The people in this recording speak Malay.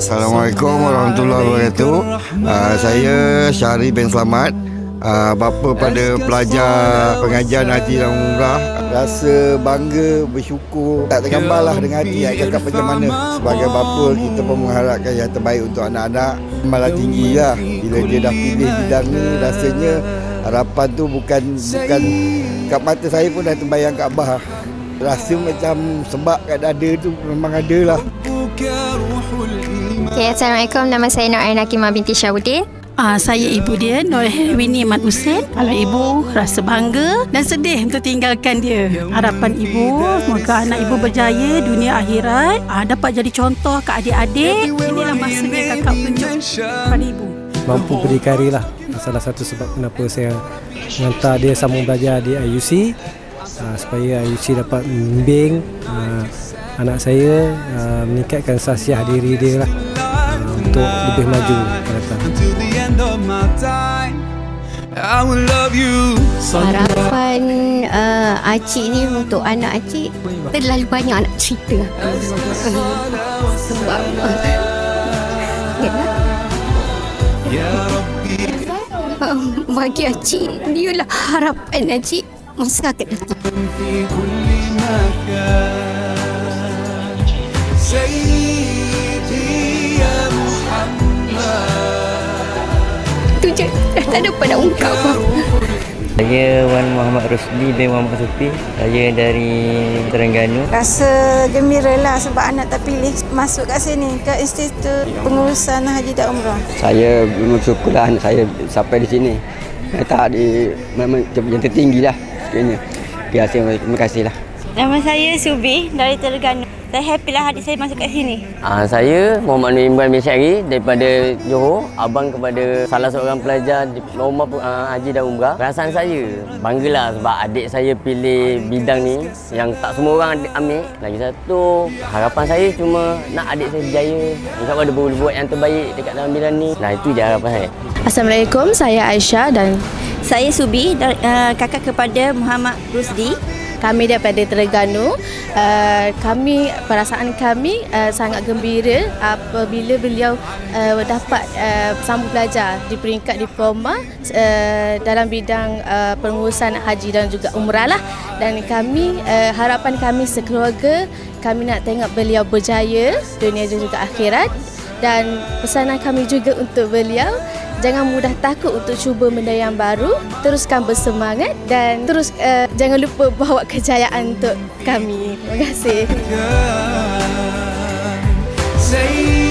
Assalamualaikum warahmatullahi wabarakatuh. Uh, saya Syahri bin Selamat. Uh, bapa pada pelajar pengajian Haji dan Umrah. Rasa bangga, bersyukur Tak tergambarlah dengan hati nak cakap macam mana? Sebagai bapa kita pun mengharapkan yang terbaik untuk anak-anak. Malah tinggi lah. Bila dia dah pilih bidang ni Rasanya harapan tu bukan bukan Kat mata saya pun dah terbayang kat Abah. Rasa macam sebab kat dada tu memang ada lah Okay, Assalamualaikum. Nama saya Nur Aina Kimah binti Syahudin. Ah, saya ibu dia Nur Herwini Mat Hussein. Kalau ibu rasa bangga dan sedih untuk tinggalkan dia. Harapan ibu moga anak ibu berjaya dunia akhirat, ah, dapat jadi contoh ke adik-adik. Inilah masanya kakak tunjuk kepada ibu. mampu berdikari lah salah satu sebab kenapa saya hantar dia sambung belajar di IUC uh, supaya IUC dapat membimbing uh, anak saya uh, meningkatkan sasiah diri dia lah untuk lebih maju you. Harapan uh, Acik ni untuk anak Acik terlalu banyak nak cerita. Sebab Um, bagi Acik, dialah harapan Acik masa akan datang. في tak dapat nak ungkap. Saya Wan Muhammad Rusdi bin Muhammad Sufi. Saya dari Terengganu. Rasa gembira lah sebab anak terpilih masuk kat sini ke Institut Pengurusan Haji dan Umrah. saya bersyukurlah anak saya sampai di sini. Eh, Tak di memang yang tertinggi lah sekiranya. Terima kasih, terima kasih lah. Nama saya Subi dari Terengganu. Saya happy lah adik saya masuk kat sini. Ah, saya Muhammad Nur Imran bin Syari daripada Johor. Abang kepada salah seorang pelajar di Loma uh, Haji dan Umrah. Perasaan saya banggalah sebab adik saya pilih bidang ni yang tak semua orang ambil. Lagi satu, harapan saya cuma nak adik saya berjaya. InsyaAllah dia boleh buat yang terbaik dekat dalam bidang ni. Nah itu je harapan saya. Assalamualaikum, saya Aisyah dan saya Subi, uh, kakak kepada Muhammad Rusdi. Kami daripada Terengganu. Uh, kami perasaan kami uh, sangat gembira apabila beliau uh, dapat uh, sambung belajar di peringkat diploma uh, dalam bidang uh, pengurusan haji dan juga umrah lah. Dan kami uh, harapan kami sekeluarga kami nak tengok beliau berjaya dunia dan juga akhirat dan pesanan kami juga untuk beliau Jangan mudah takut untuk cuba benda yang baru. Teruskan bersemangat dan terus uh, jangan lupa bawa kejayaan untuk kami. Terima kasih. Yeah.